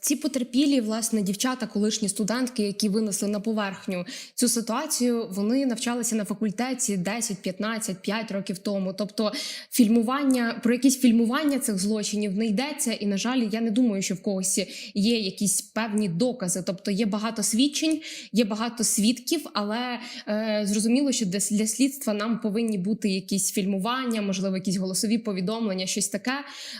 ці потерпілі, власне, дівчата, колишні студентки, які винесли на поверхню цю ситуацію, вони навчалися на факультеті 10, 15, 5 років тому. Тобто, фільмування про якісь фільмування цих злочинів не йдеться. І на жаль, я не думаю, що в когось є якісь певні докази. Тобто є багато свідчень, є багато свідків, але е, зрозуміло, що для, слідства нам повинні бути якісь фільмування, можливо, якісь голосові повідомлення, щось таке.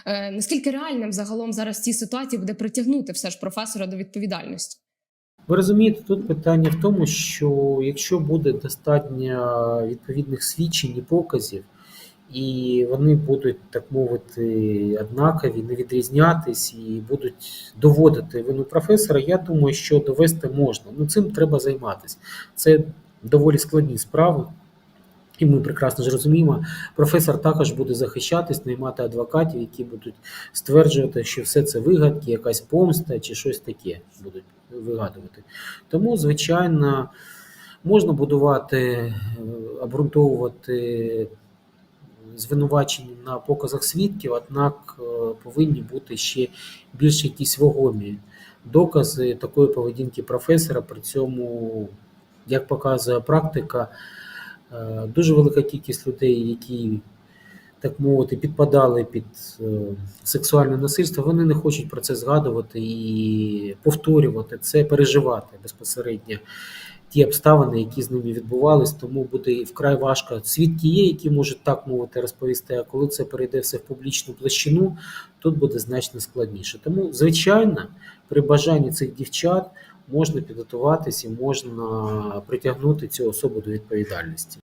Е, наскільки реальним загалом зараз в цій ситуації буде притягнути все ж професора до відповідальності? Ви розумієте, тут питання в тому, що якщо буде достатньо відповідних свідчень і показів, і вони будуть, так мовити, однакові, не відрізнятись і будуть доводити вину професора, я думаю, що довести можна. Ну цим треба займатися. Це доволі складні справи. І ми прекрасно ж розуміємо, професор також буде захищатись, наймати адвокатів, які будуть стверджувати, що все це вигадки, якась помста чи щось таке будуть вигадувати. Тому, звичайно, можна будувати, е, обґрунтовувати звинувачення на показах свідків, однак е, повинні бути ще більш якісь вагомі докази такої поведінки професора. При цьому, як показує практика, дуже велика кількість людей, які так мовити, підпадали під е, сексуальне насильство, вони не хочуть про це згадувати і повторювати це, переживати безпосередньо ті обставини, які з ними відбувались, тому буде вкрай важко. Свідки є, які можуть так мовити розповісти. А коли це перейде все в публічну площину, тут буде значно складніше. Тому, звичайно, при бажанні цих дівчат можна підготуватись і можна притягнути цю особу до відповідальності.